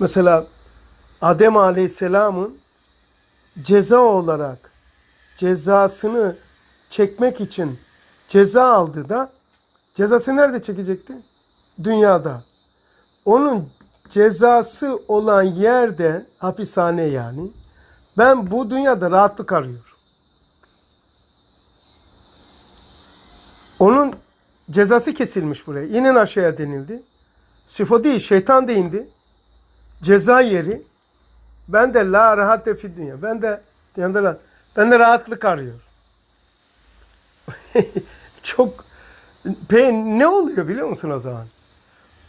Mesela Adem Aleyhisselam'ın ceza olarak cezasını çekmek için ceza aldı da cezası nerede çekecekti? Dünyada. Onun cezası olan yerde hapishane yani ben bu dünyada rahatlık arıyorum. Onun cezası kesilmiş buraya. İnin aşağıya denildi. Sıfo değil şeytan da indi. Ceza yeri. Ben de la rahat fi dünya. Ben de yanında ben de rahatlık arıyorum. Çok Pe ne oluyor biliyor musun o zaman?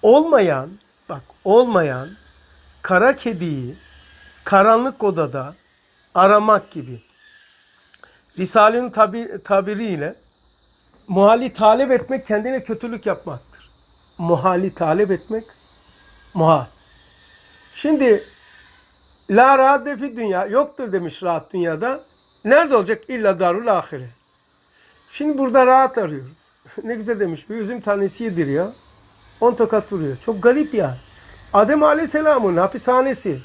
Olmayan bak olmayan kara kediyi karanlık odada aramak gibi. Risale'nin tabi, tabiriyle muhali talep etmek kendine kötülük yapmaktır. Muhali talep etmek muhal. Şimdi la rahat fi dünya yoktur demiş rahat dünyada. Nerede olacak? İlla darul ahire. Şimdi burada rahat arıyoruz. ne güzel demiş. Bir üzüm tanesi yediriyor. On tokat vuruyor. Çok garip ya. Adem Aleyhisselam'ın hapishanesi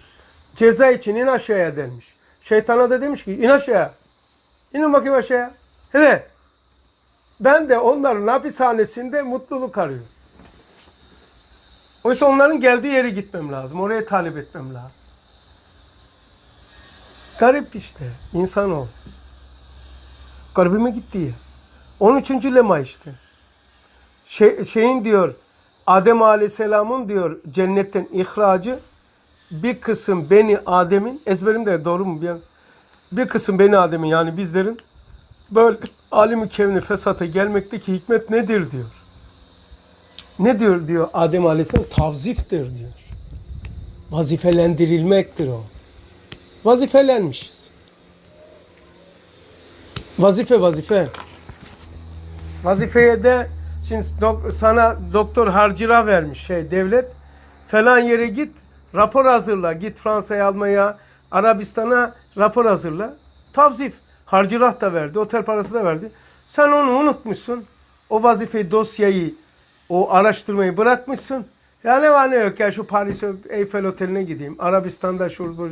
ceza için in aşağıya denmiş. Şeytana da demiş ki in aşağıya. İnin bakayım aşağıya. Hele. Ben de onların hapishanesinde mutluluk arıyorum. Oysa onların geldiği yere gitmem lazım. Oraya talep etmem lazım. Garip işte. İnsan ol. Garibime gitti ya. 13. lema işte. Şey, şeyin diyor Adem Aleyhisselam'ın diyor cennetten ihracı bir kısım beni Adem'in ezberimde doğru mu? Bir, bir kısım beni Adem'in yani bizlerin böyle alim-i kevni fesata gelmekteki hikmet nedir diyor. Ne diyor diyor Adem Aleyhisselam? Tavziftir diyor. Vazifelendirilmektir o. Vazifelenmişiz. Vazife vazife. Vazifeye de şimdi dok- sana doktor harcıra vermiş şey devlet. Falan yere git rapor hazırla. Git Fransa'ya almaya, Arabistan'a rapor hazırla. Tavzif. Harcırah da verdi. Otel parası da verdi. Sen onu unutmuşsun. O vazifeyi, dosyayı, o araştırmayı bırakmışsın. Ya ne var ne yok ya şu Paris Eiffel Oteli'ne gideyim. Arabistan'da şu bu-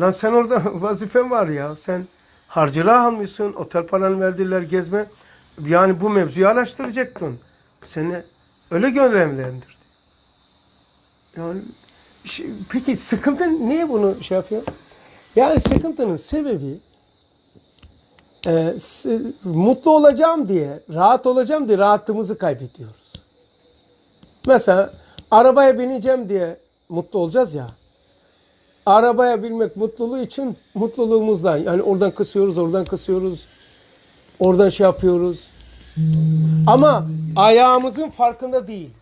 Lan sen orada vazifen var ya. Sen harcırah almışsın. Otel paranı verdiler gezme. Yani bu mevzuyu araştıracaktın. Seni öyle görevlendirdi. Yani şey- peki sıkıntı niye bunu şey yapıyor? Yani sıkıntının sebebi e, mutlu olacağım diye, rahat olacağım diye rahatlığımızı kaybediyoruz. Mesela arabaya bineceğim diye mutlu olacağız ya. Arabaya binmek mutluluğu için mutluluğumuzdan yani oradan kısıyoruz, oradan kısıyoruz. Oradan şey yapıyoruz. Ama ayağımızın farkında değiliz.